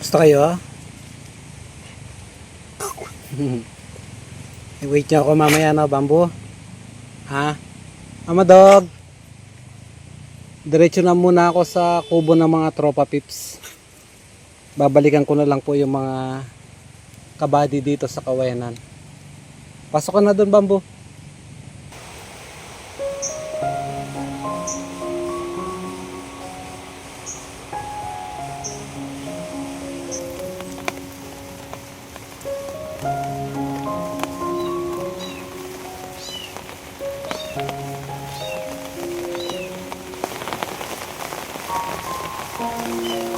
Kamusta kayo? I-wait niyo ako mamaya na, bambo. Ha? Ama dog. Diretso na muna ako sa kubo ng mga tropa pips. Babalikan ko na lang po yung mga kabady dito sa kawayanan. Pasok ka na doon, bambo. Música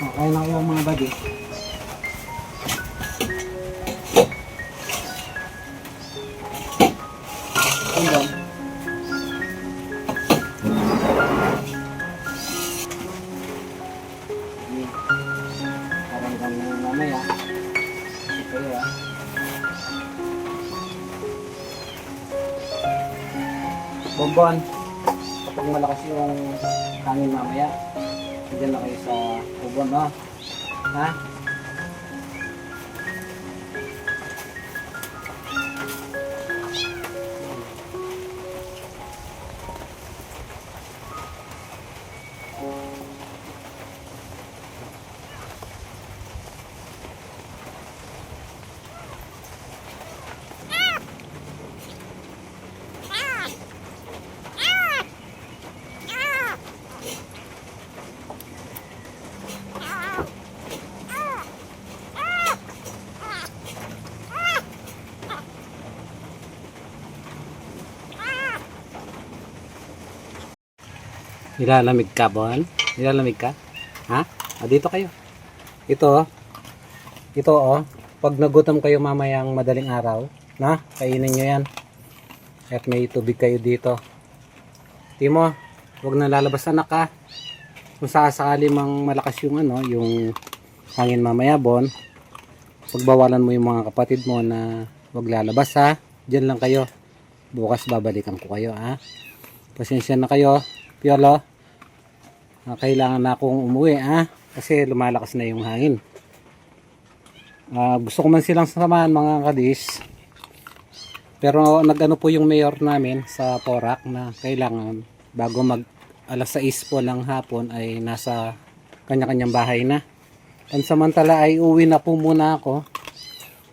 Okay na kayo mga buddy. Hanggang. Parang kami mamaya. Ito yun. Bonbon. Kapag malakas yung hangin mamaya, Diyan na kayo sa kubon, no? Ha? Nilalamig ka, Bon? Nilalamig ka? Ha? Ah, dito kayo. Ito, oh. Ito, oh. Pag nagutom kayo mamayang madaling araw, na, kainin nyo yan. At may tubig kayo dito. Timo, huwag na lalabas anak ka. Kung sakasakali mang malakas yung ano, yung hangin mamaya, Bon, pagbawalan mo yung mga kapatid mo na huwag lalabas ha. Diyan lang kayo. Bukas babalikan ko kayo ha. Pasensya na kayo, Piolo. Ah, kailangan na akong umuwi ha. Kasi lumalakas na yung hangin. Ah, gusto ko man silang samahan mga kadis. Pero nagano po yung mayor namin sa Porac na kailangan bago mag alas 6 po ng hapon ay nasa kanya-kanyang bahay na. Pansamantala ay uwi na po muna ako.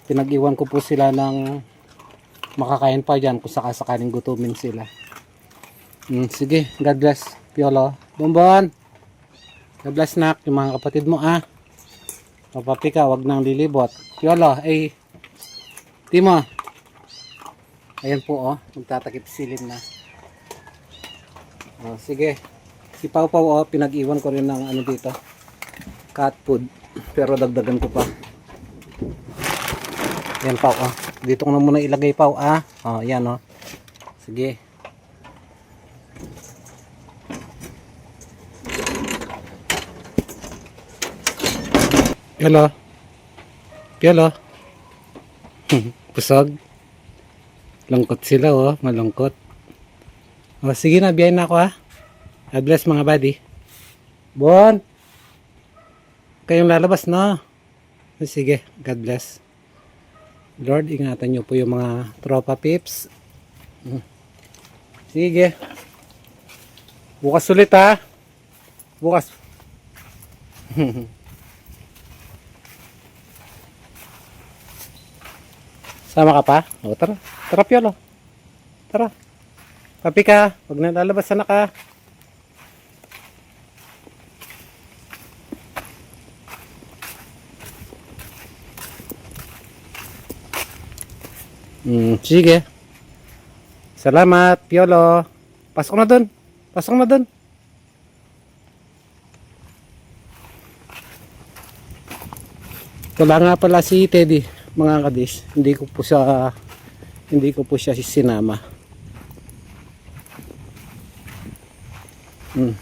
Pinag-iwan ko po sila ng makakain pa dyan kung sakasakaling gutumin sila. Mm, sige, God bless, Piolo. Bonbon! God bless, nak, yung mga kapatid mo, ah. Papapi ka, wag nang lilibot. Piolo, ay, Timo. Ayan po, oh. Magtatakip silim na. Oh, sige. Si Pau Pau, oh, pinag-iwan ko rin ng ano dito. Cat food. Pero dagdagan ko pa. Yan, Pau, oh. Dito ko na muna ilagay, Pau, ah. Oh, yan, oh. Sige. Hello. Hello. Pusog. Lungkot sila oh, malungkot. Oh, sige na, biyahin ako ha. God bless mga buddy. Bon. Kayong lalabas na. Sige, God bless. Lord, ingatan niyo po yung mga tropa pips. Sige. Bukas ulit ha. Bukas. Sama ka pa? O, tara. Tara, Piolo. Tara. Papi ka. Huwag na lalabas na ka. Hmm, sige. Salamat, Piolo. Pasok na dun. Pasok na dun. Wala nga pala si Teddy, mga kadis. Hindi ko po siya hindi ko po siya sinama. Hmm.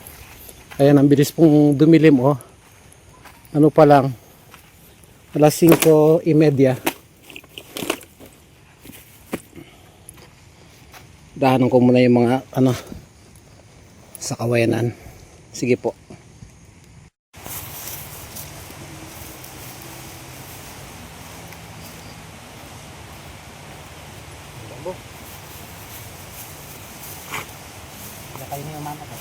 Ayan, ang bilis pong dumilim oh. Ano pa lang? Alas 5.30. Dahanan ko muna yung mga ano sa kawayanan. Sige po. Kayo na yung mama ko.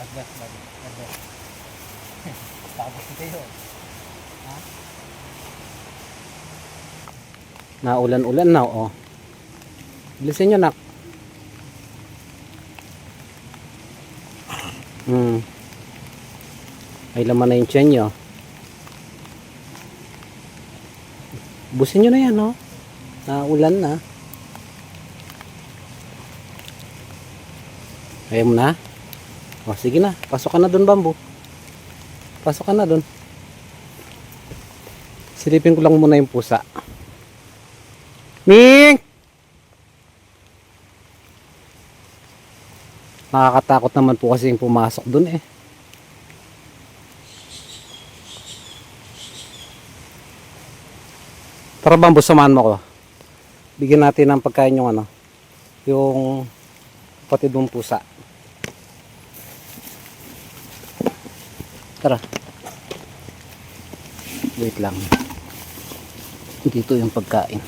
Agdas ba? Agdas. Tapos ito yun. Ha? Naulan-ulan na, oh. Bilisin nyo, nak. Ay laman na yung tiyan nyo. Busin nyo na yan, no? Naulan na. Ayaw mo na? O, sige na. Pasok ka na dun, bamboo. Pasok ka na dun. Silipin ko lang muna yung pusa. Ming! Nakakatakot naman po kasi yung pumasok dun eh. Tara bambo, samahan mo ko. Bigyan natin ng pagkain yung ano, yung kapatid mong pusa. Tara. Wait lang. Dito yung pagkain.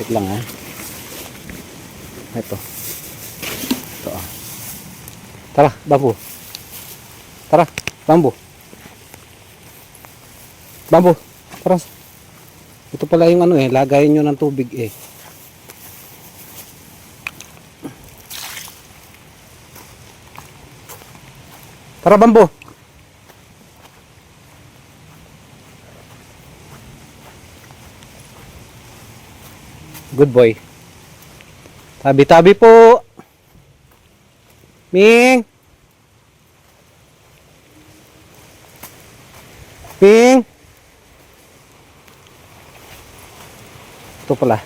Wait lang ha. Ito. Ito ah. Tara, bambo. Tara, bambu. Bambu, tara. Ito pala yung ano eh, lagayin nyo ng tubig eh. Tara, bambu. Good boy. Tabi-tabi po. Ming. Ito pala.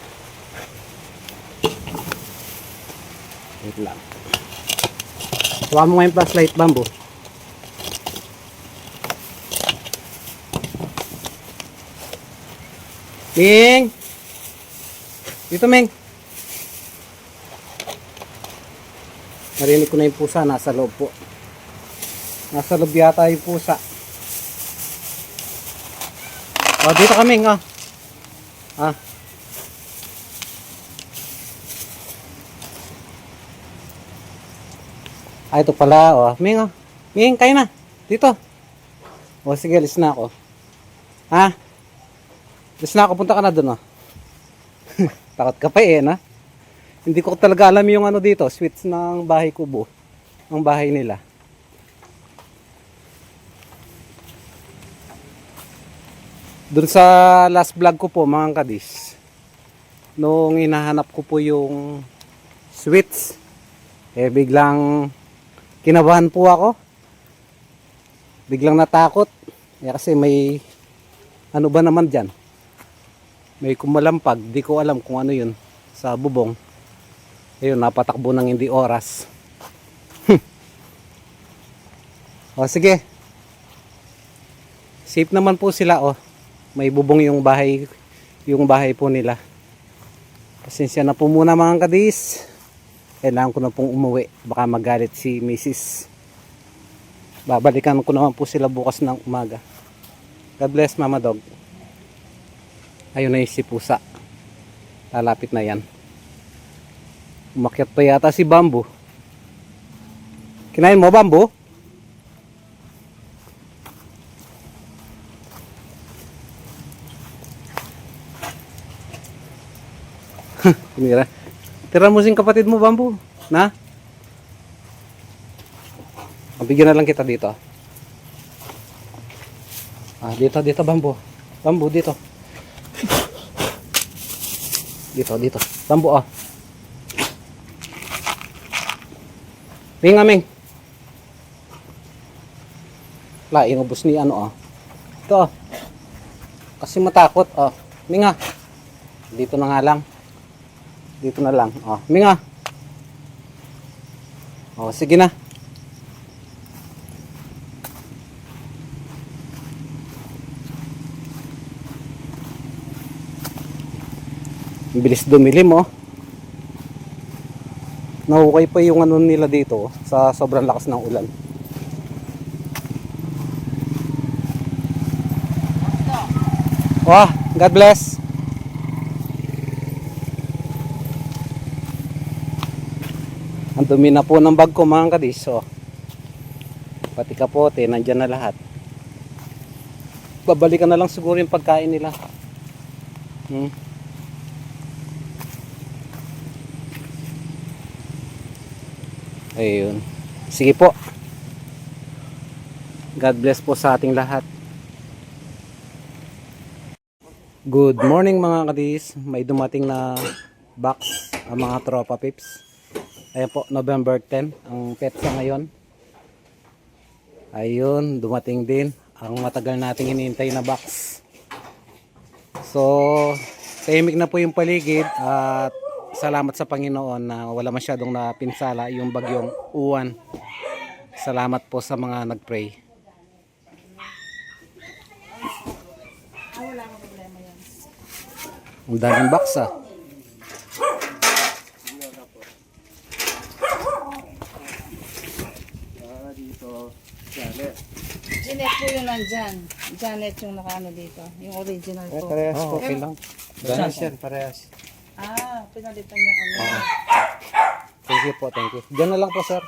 Wait lang. Huwag mo nga yung flashlight bamboo. Ming! Dito, Ming. Narinig ko na yung pusa. Nasa loob po. Nasa loob yata yung pusa. Oh, dito ka, Ming. Oh. Ah. Ah, ito pala. Oh. Ming, oh. Ming, kayo na. Dito. O, sige, alis na ako. Ha? Alis na ako. Punta ka na doon, oh. Takot ka pa eh, na? Hindi ko talaga alam yung ano dito, switch ng bahay kubo. Ang bahay nila. Doon sa last vlog ko po, mga kadis, nung hinahanap ko po yung switch, eh biglang kinabahan po ako. Biglang natakot. Eh, kasi may ano ba naman dyan? May kumalampag. Di ko alam kung ano yun sa bubong. Ayun, napatakbo ng hindi oras. o sige. Safe naman po sila oh. May bubong yung bahay yung bahay po nila. Pasensya na po muna mga kadis. Kailangan ko na pong umuwi. Baka magalit si Mrs. Babalikan ko naman po sila bukas ng umaga. God bless Mama Dog. Ayun na yung si Pusa. Lalapit na yan. Umakyat pa yata si Bamboo. Kinain mo Bamboo? Tumira. Tira mo sing kapatid mo Bamboo. Na? Mabigyan na lang kita dito. Ah, dito, dito, bambu. Bambu, dito. Dito, dito. Bambu, ah. Ming, aming. La, inubos ni ano, ah. Ito, ah. Kasi matakot, ah. Minga. Dito na nga lang. Dito na lang, ah. Minga. Oh, sige na. Bilis dumilim oh. Nahukay pa yung ano nila dito oh, sa sobrang lakas ng ulan. Wah, God bless. Ang dumi na po ng bag ko mga kadis. Oh. Pati kapote, nandyan na lahat. Babalikan na lang siguro yung pagkain nila. Hmm. Ayun. Sige po. God bless po sa ating lahat. Good morning mga kadis. May dumating na box ang mga tropa pips. Ayan po, November 10 ang petsa ngayon. Ayun, dumating din ang matagal nating hinihintay na box. So, tahimik na po yung paligid at salamat sa Panginoon na wala masyadong napinsala yung bagyong uwan. Salamat po sa mga nagpray. Ang daming box ah. Janet po yun nandyan. Janet yung nakaano dito. Yung original Eh, po. parehas po, okay lang. Ganun yan, parehas. Ah, pinalitan yung ano. Thank you po, thank you. Diyan na lang po, sir.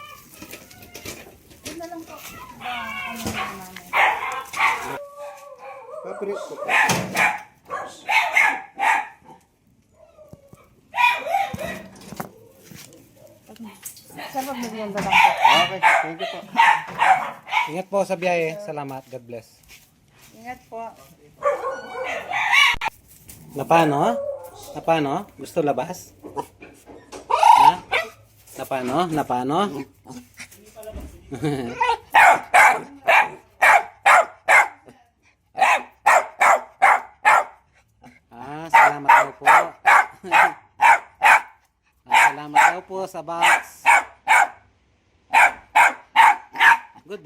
Yun na lang po. Ba, ano na namin. Sa pag merienda lang po. Okay, thank you po. Ingat po sa biyahe. Salamat. God bless. Ingat po. Na paano? Na paano? Gusto labas? Ha? Na paano? Na paano? ah, salamat daw po. ah, salamat daw po sa box. Good